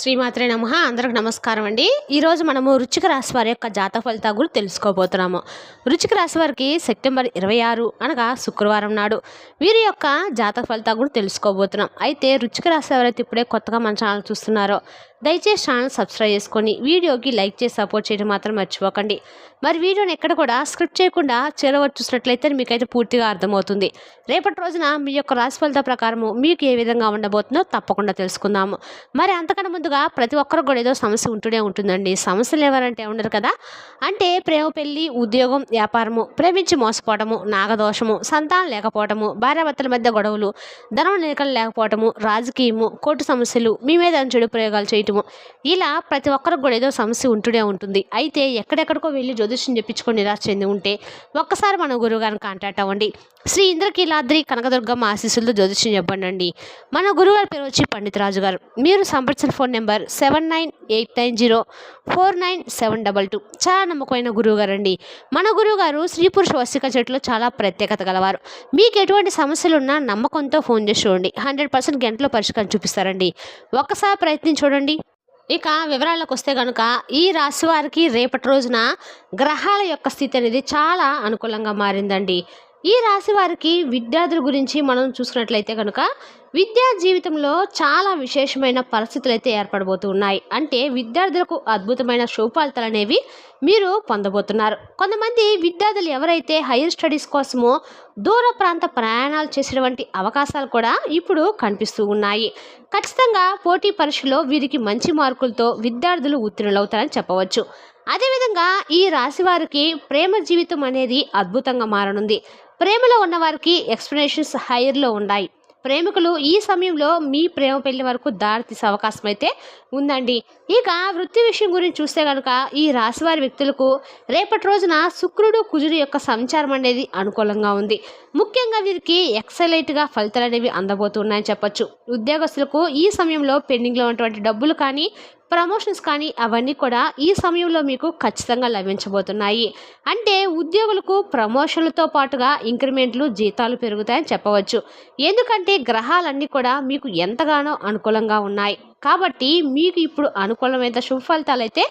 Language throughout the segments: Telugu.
శ్రీమాత్రే నమ. అందరికి నమస్కారం అండి. ఈరోజు మనము రుచిక రాశి వారి యొక్క జాతక ఫలితాలు కూడా తెలుసుకోబోతున్నాము. రుచిక రాశి వారికి సెప్టెంబర్ ఇరవై ఆరు అనగా శుక్రవారం నాడు వీరి యొక్క జాతక ఫలితాలు గురించి తెలుసుకోబోతున్నాం. అయితే రుచిక రాశి ఎవరైతే ఇప్పుడే కొత్తగా మన ఛానల్ చూస్తున్నారో దయచేసి ఛానల్ సబ్స్క్రైబ్ చేసుకొని వీడియోకి లైక్ చేసి సపోర్ట్ చేయడం మాత్రం మర్చిపోకండి. మరి వీడియోని ఎక్కడ కూడా స్క్రిప్ట్ చేయకుండా చేరవచ్చు చూసినట్లయితే మీకైతే పూర్తిగా అర్థమవుతుంది. రేపటి రోజున మీ యొక్క రాశి ఫలిత ప్రకారము మీకు ఏ విధంగా ఉండబోతుందో తప్పకుండా తెలుసుకుందాము. మరి అంతకన్నా ముందుగా ప్రతి ఒక్కరికి కూడా ఏదో సమస్య ఉంటూనే ఉంటుందండి. సమస్యలు ఎవరంటే ఉండరు కదా? అంటే ప్రేమ పెళ్ళి ఉద్యోగం వ్యాపారము ప్రేమించి మోసపోవటము నాగదోషము సంతానం లేకపోవటము భార్యాభర్తల మధ్య గొడవలు ధనం నిలకలు లేకపోవటము రాజకీయము కోర్టు సమస్యలు మీ మీద చెడు ప్రయోగాలు చేయటం చేయటము ఇలా ప్రతి ఒక్కరికి కూడా ఏదో సమస్య ఉంటూనే ఉంటుంది. అయితే ఎక్కడెక్కడికో వెళ్ళి జ్యోతిష్యం చెప్పించుకొని నిరాశ చెంది ఉంటే ఒక్కసారి మన గురువుగారిని కాంటాక్ట్ అవ్వండి. శ్రీ ఇంద్రకీలాద్రి కనకదుర్గమ్మ ఆశీస్సులతో జ్యోతిష్యం చెప్పండి అండి మన గురువుగారి పేరు వచ్చి పండితరాజు గారు మీరు సంప్రదించిన phone number seven nine eight nine zero four nine seven double two చాలా నమ్మకమైన గురువు గారండి అండి మన గురువు గారు స్త్రీ పురుష వస్తిక చెట్లో చాలా ప్రత్యేకత గలవారు. మీకు ఎటువంటి సమస్యలు ఉన్నా నమ్మకంతో ఫోన్ చేసి చూడండి. హండ్రెడ్ పర్సెంట్ గంటలో పరిష్కారం చూపిస్తారండి. ఒక్కసారి ప్రయత్నం చూడండి. ఇక వివరాలకు వస్తే కనుక ఈ రాశి వారికి రేపటి రోజున గ్రహాల యొక్క స్థితి అనేది చాలా అనుకూలంగా మారిందండి. ఈ రాశి వారికి విద్యార్థుల గురించి మనం చూసుకున్నట్లయితే కనుక విద్యా జీవితంలో చాలా విశేషమైన పరిస్థితులు అయితే ఏర్పడబోతూ ఉన్నాయి. అంటే విద్యార్థులకు అద్భుతమైన సుఫలితాలు అనేవి మీరు పొందబోతున్నారు. కొంతమంది విద్యార్థులు ఎవరైతే హైయర్ స్టడీస్ కోసమో దూర ప్రాంత ప్రయాణాలు చేసేటువంటి అవకాశాలు కూడా ఇప్పుడు కనిపిస్తూ ఉన్నాయి. ఖచ్చితంగా పోటీ పరీక్షలో వీరికి మంచి మార్కులతో విద్యార్థులు ఉత్తీర్ణులవుతారని చెప్పవచ్చు. అదేవిధంగా ఈ రాశి వారికి ప్రేమ జీవితం అనేది అద్భుతంగా మారనుంది. ప్రేమలో ఉన్నవారికి ఎక్స్ప్లెనేషన్స్ హైయర్లో ఉన్నాయి. ప్రేమికులు ఈ సమయంలో మీ ప్రేమ పెళ్ళి వరకు దారితీసే అవకాశం అయితే ఉందండి. ఇక వృత్తి విషయం గురించి చూస్తే కనుక ఈ రాశివారి వ్యక్తులకు రేపటి రోజున శుక్రుడు కుజుడు యొక్క సంచారం అనేది అనుకూలంగా ఉంది. ముఖ్యంగా వీరికి ఎక్సలైట్గా ఫలితాలు అనేవి అందబోతున్నాయని చెప్పొచ్చు. ఉద్యోగస్తులకు ఈ సమయంలో పెండింగ్లో ఉన్నటువంటి డబ్బులు కానీ ప్రమోషన్స్ కానీ అవన్నీ కూడా ఈ సమయంలో మీకు ఖచ్చితంగా లభించబోతున్నాయి. అంటే ఉద్యోగులకు ప్రమోషన్లతో పాటుగా ఇంక్రిమెంట్లు జీతాలు పెరుగుతాయని చెప్పవచ్చు. ఎందుకంటే గ్రహాలన్నీ కూడా మీకు ఎంతగానో అనుకూలంగా ఉన్నాయి. కాబట్టి మీకు ఇప్పుడు అనుకూలమైన శుభ ఫలితాలు అయితే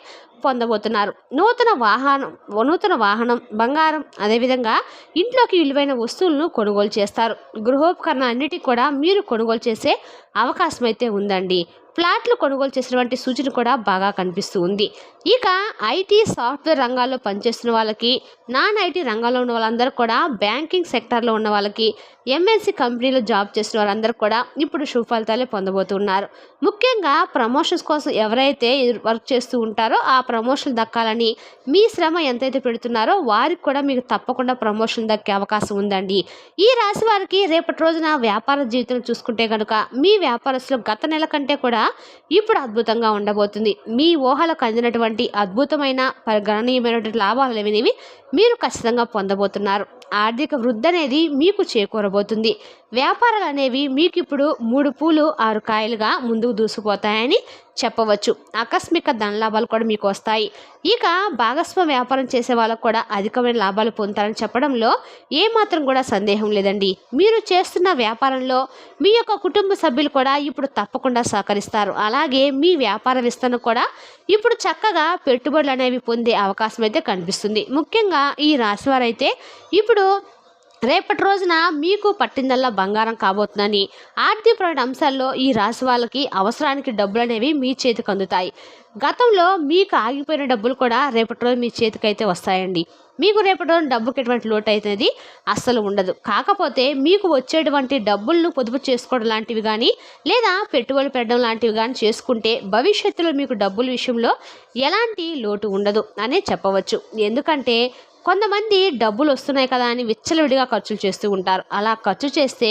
పొందబోతున్నారు. నూతన వాహనం నూతన వాహనం బంగారం అదేవిధంగా ఇంట్లోకి విలువైన వస్తువులను కొనుగోలు చేస్తారు. గృహోపకరణ అన్నిటికీ కూడా మీరు కొనుగోలు చేసే అవకాశం అయితే ఉందండి. ఫ్లాట్లు కొనుగోలు చేసినటువంటి సూచన కూడా బాగా కనిపిస్తూ ఉంది. ఇక ఐటీ సాఫ్ట్వేర్ రంగాల్లో పనిచేస్తున్న వాళ్ళకి నాన్ ఐటీ రంగంలో ఉన్న వాళ్ళందరూ కూడా బ్యాంకింగ్ సెక్టార్లో ఉన్న వాళ్ళకి ఎంఎన్సీ కంపెనీలో జాబ్ చేసిన వాళ్ళందరూ కూడా ఇప్పుడు శుభ పొందబోతున్నారు. ముఖ్యంగా ప్రమోషన్స్ కోసం ఎవరైతే వర్క్ చేస్తూ ఉంటారో ఆ ప్రమోషన్ దక్కాలని మీ శ్రమ ఎంతైతే పెడుతున్నారో వారికి కూడా మీకు తప్పకుండా ప్రమోషన్ దక్కే అవకాశం ఉందండి. ఈ రాశి వారికి రేపటి రోజున వ్యాపార జీవితం చూసుకుంటే కనుక మీ వ్యాపారస్తులు గత నెల కంటే కూడా ఇప్పుడు అద్భుతంగా ఉండబోతుంది. మీ ఊహలకు అందినటువంటి అద్భుతమైన పరిగణనీయమైనటువంటి గణనీయమైనటువంటి లాభాలు అనేవి మీరు ఖచ్చితంగా పొందబోతున్నారు. ఆర్థిక వృద్ధి అనేది మీకు చేకూరబోతుంది. వ్యాపారాలు అనేవి మీకు ఇప్పుడు మూడు పూలు ఆరు కాయలుగా ముందుకు దూసుకుపోతాయని చెప్పవచ్చు. ఆకస్మిక ధన లాభాలు కూడా మీకు వస్తాయి. ఇక భాగస్వామ్య వ్యాపారం చేసే వాళ్ళకు కూడా అధికమైన లాభాలు పొందుతారని చెప్పడంలో ఏమాత్రం కూడా సందేహం లేదండి. మీరు చేస్తున్న వ్యాపారంలో మీ యొక్క కుటుంబ సభ్యులు కూడా ఇప్పుడు తప్పకుండా సహకరిస్తారు. అలాగే మీ వ్యాపార విస్తరణ కూడా ఇప్పుడు చక్కగా పెట్టుబడులు అనేవి పొందే అవకాశం అయితే కనిపిస్తుంది. ముఖ్యంగా ఈ రాశివారైతే ఇప్పుడు రేపటి రోజున మీకు పట్టిందల్లా బంగారం కాబోతుందని ఆర్థికపరమైన అంశాల్లో ఈ రాశి వాళ్ళకి అవసరానికి డబ్బులు అనేవి మీ చేతికి అందుతాయి. గతంలో మీకు ఆగిపోయిన డబ్బులు కూడా రేపటి రోజు మీ చేతికి అయితే వస్తాయండి. మీకు రేపటి రోజు డబ్బుకి ఎటువంటి లోటు అనేది అస్సలు ఉండదు. కాకపోతే మీకు వచ్చేటువంటి డబ్బులను పొదుపు చేసుకోవడం లాంటివి కానీ లేదా పెట్టుబడి పెట్టడం లాంటివి కానీ చేసుకుంటే భవిష్యత్తులో మీకు డబ్బుల విషయంలో ఎలాంటి లోటు ఉండదు అనే చెప్పవచ్చు. ఎందుకంటే కొంతమంది డబ్బులు వస్తున్నాయి కదా అని విచ్చలవిడిగా ఖర్చులు చేస్తూ ఉంటారు. అలా ఖర్చు చేస్తే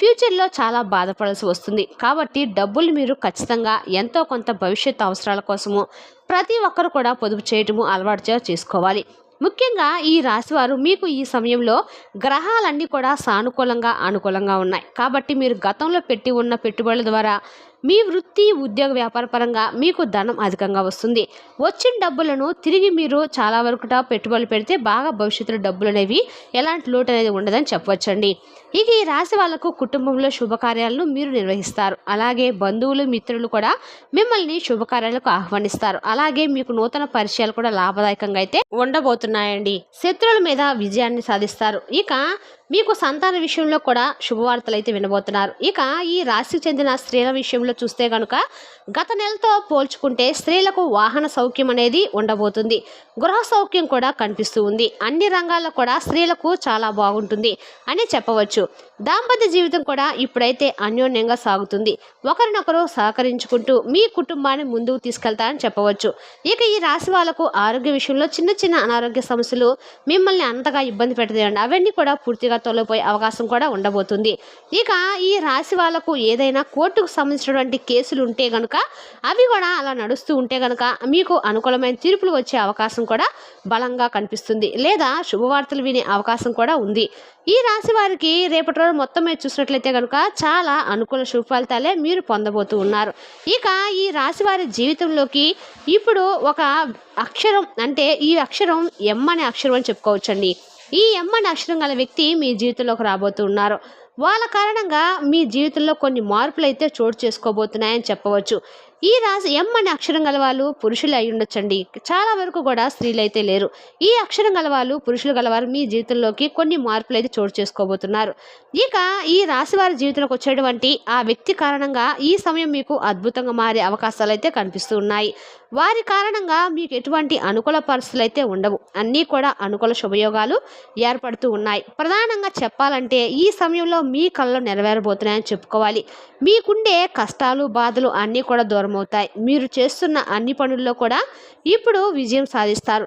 ఫ్యూచర్లో చాలా బాధపడాల్సి వస్తుంది. కాబట్టి డబ్బులు మీరు ఖచ్చితంగా ఎంతో కొంత భవిష్యత్ అవసరాల కోసము ప్రతి ఒక్కరు కూడా పొదుపు చేయటము అలవాటుగా చేసుకోవాలి. ముఖ్యంగా ఈ రాశివారు మీకు ఈ సమయంలో గ్రహాలన్నీ కూడా సానుకూలంగా అనుకూలంగా ఉన్నాయి. కాబట్టి మీరు గతంలో పెట్టి ఉన్న పెట్టుబడుల ద్వారా మీ వృత్తి ఉద్యోగ వ్యాపార పరంగా మీకు ధనం అధికంగా వస్తుంది. వచ్చిన డబ్బులను తిరిగి మీరు చాలా వరకు పెట్టుబడులు పెడితే బాగా భవిష్యత్తులో డబ్బులు అనేవి ఎలాంటి లోటు అనేది ఉండదని చెప్పవచ్చండి. ఇక ఈ రాశి వాళ్ళకు కుటుంబంలో శుభకార్యాలను మీరు నిర్వహిస్తారు. అలాగే బంధువులు మిత్రులు కూడా మిమ్మల్ని శుభకార్యాలకు ఆహ్వానిస్తారు. అలాగే మీకు నూతన పరిచయాలు కూడా లాభదాయకంగా అయితే ఉండబోతున్నాయండి. శత్రువుల మీద విజయాన్ని సాధిస్తారు. ఇక మీకు సంతాన విషయంలో కూడా శుభవార్తలు అయితే వినబోతున్నారు. ఇక ఈ రాశికి చెందిన స్త్రీల విషయంలో చూస్తే కనుక గత నెలతో పోల్చుకుంటే స్త్రీలకు వాహన సౌఖ్యం అనేది ఉండబోతుంది. గృహ సౌఖ్యం కూడా కనిపిస్తూ ఉంది. అన్ని రంగాల్లో కూడా స్త్రీలకు చాలా బాగుంటుంది అని చెప్పవచ్చు. దాంపత్య జీవితం కూడా ఇప్పుడైతే అన్యోన్యంగా సాగుతుంది. ఒకరినొకరు సహకరించుకుంటూ మీ కుటుంబాన్ని ముందుకు తీసుకెళ్తారని చెప్పవచ్చు. ఇక ఈ రాశి వాళ్ళకు ఆరోగ్య విషయంలో చిన్న చిన్న అనారోగ్య సమస్యలు మిమ్మల్ని అంతగా ఇబ్బంది పెట్టదండి అవన్నీ కూడా పూర్తిగా తొలగిపోయే అవకాశం కూడా ఉండబోతుంది. ఇక ఈ రాశి వాళ్ళకు ఏదైనా కోర్టుకు సంబంధించినటువంటి కేసులు ఉంటే కనుక అవి కూడా అలా నడుస్తూ ఉంటే కనుక మీకు అనుకూలమైన తీర్పులు వచ్చే అవకాశం కూడా బలంగా కనిపిస్తుంది. లేదా శుభవార్తలు వినే అవకాశం కూడా ఉంది. ఈ రాశి వారికి రేపటి రోజు మొత్తం మీద చూసినట్లయితే కనుక చాలా అనుకూల శుభ ఫలితాలే మీరు పొందబోతూ ఉన్నారు. ఇక ఈ రాశి వారి జీవితంలోకి ఇప్పుడు ఒక అక్షరం అంటే ఈ అక్షరం ఎమ్ అనే అక్షరం అని చెప్పుకోవచ్చండి. ఈ ఎమ్ అక్షరం గల వ్యక్తి మీ జీవితంలోకి రాబోతున్నారు వాళ్ళ కారణంగా మీ జీవితంలో కొన్ని మార్పులు అయితే చోటు చేసుకోబోతున్నాయని చెప్పవచ్చు. ఈ రాశి ఎం అనే అక్షరం గలవాళ్ళు పురుషులు అయి ఉండొచ్చండి. చాలా వరకు కూడా స్త్రీలు అయితే లేరు. ఈ అక్షరం గలవాళ్ళు పురుషులు గలవారు మీ జీవితంలోకి కొన్ని మార్పులు అయితే చోటు చేసుకోబోతున్నారు. ఇక ఈ రాశి వారి జీవితంలోకి వచ్చేటువంటి ఆ వ్యక్తి కారణంగా ఈ సమయం మీకు అద్భుతంగా మారే అవకాశాలు అయితే కనిపిస్తూ ఉన్నాయి. వారి కారణంగా మీకు ఎటువంటి అనుకూల పరిస్థితులు అయితే ఉండవు. అన్నీ కూడా అనుకూల శుభయోగాలు ఏర్పడుతూ ఉన్నాయి. ప్రధానంగా చెప్పాలంటే ఈ సమయంలో మీ కళ్ళు నెరవేరబోతున్నాయని చెప్పుకోవాలి. మీకుండే కష్టాలు బాధలు అన్నీ కూడా దూరం అవుతాయి మీరు చేస్తున్న అన్ని పనుల్లో కూడా ఇప్పుడు విజయం సాధిస్తారు.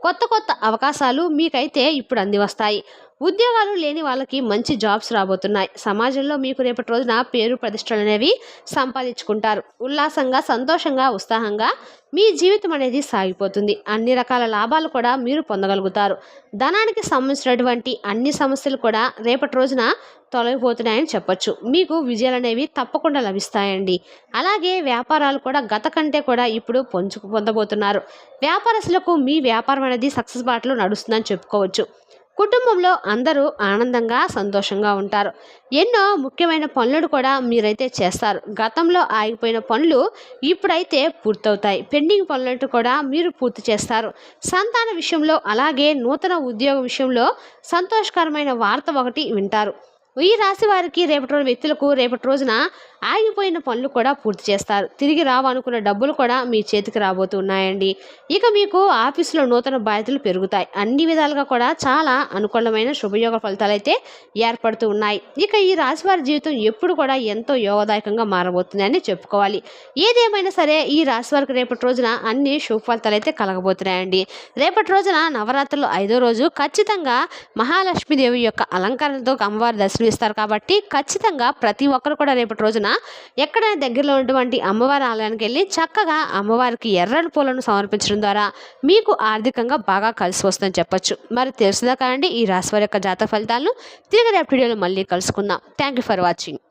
కొత్త కొత్త అవకాశాలు మీకైతే ఇప్పుడు అంది వస్తాయి ఉద్యోగాలు లేని వాళ్ళకి మంచి జాబ్స్ రాబోతున్నాయి. సమాజంలో మీకు రేపటి రోజున పేరు ప్రతిష్టలు అనేవి సంపాదించుకుంటారు. ఉల్లాసంగా సంతోషంగా ఉత్సాహంగా మీ జీవితం అనేది సాగిపోతుంది. అన్ని రకాల లాభాలు కూడా మీరు పొందగలుగుతారు. ధనానికి సంబంధించినటువంటి అన్ని సమస్యలు కూడా రేపటి రోజున తొలగిపోతున్నాయని చెప్పొచ్చు. మీకు విజయాలు అనేవి తప్పకుండా లభిస్తాయండి. అలాగే వ్యాపారాలు కూడా గత కంటే కూడా ఇప్పుడు పొంచుకు పొందబోతున్నారు. వ్యాపారస్తులకు మీ వ్యాపారం అనేది సక్సెస్ బాటలో నడుస్తుందని చెప్పుకోవచ్చు. కుటుంబంలో అందరూ ఆనందంగా సంతోషంగా ఉంటారు. ఎన్నో ముఖ్యమైన పనులను కూడా మీరైతే చేస్తారు. గతంలో ఆగిపోయిన పనులు ఇప్పుడైతే పూర్తవుతాయి. పెండింగ్ పనులను కూడా మీరు పూర్తి చేస్తారు. సంతాన విషయంలో అలాగే నూతన ఉద్యోగ విషయంలో సంతోషకరమైన వార్త ఒకటి వింటారు. ఈ రాశి వారికి రేపటి రోజు వ్యక్తులకు రేపటి రోజున ఆగిపోయిన పనులు కూడా పూర్తి చేస్తారు. తిరిగి రావనుకున్న డబ్బులు కూడా మీ చేతికి రాబోతున్నాయండి. ఇక మీకు ఆఫీసులో నూతన బాధ్యతలు పెరుగుతాయి. అన్ని విధాలుగా కూడా చాలా అనుకూలమైన శుభయోగ ఫలితాలు అయితే ఏర్పడుతూ ఉన్నాయి. ఇక ఈ రాశివారి జీవితం ఎప్పుడు కూడా ఎంతో యోగదాయకంగా మారబోతుంది అని చెప్పుకోవాలి. ఏదేమైనా సరే ఈ రాశివారికి రేపటి రోజున అన్ని శుభ ఫలితాలు అయితే కలగబోతున్నాయండి. రేపటి రోజున నవరాత్రులు ఐదో రోజు ఖచ్చితంగా మహాలక్ష్మీదేవి యొక్క అలంకరణతో అమ్మవారి దర్శనమిస్తారు కాబట్టి ఖచ్చితంగా ప్రతి ఒక్కరు కూడా రేపటి రోజున ఎక్కడైనా దగ్గరలో ఉన్నటువంటి అమ్మవారి ఆలయానికి వెళ్ళి చక్కగా అమ్మవారికి ఎర్రని పూలను సమర్పించడం ద్వారా మీకు ఆర్థికంగా బాగా కలిసి వస్తుందని చెప్పొచ్చు. మరి తెలుసుదా కాండి ఈ రాశివారి యొక్క జాతక ఫలితాలను? తిరిగి రేపు వీడియోలో మళ్ళీ కలుసుకుందాం. Thank you for watching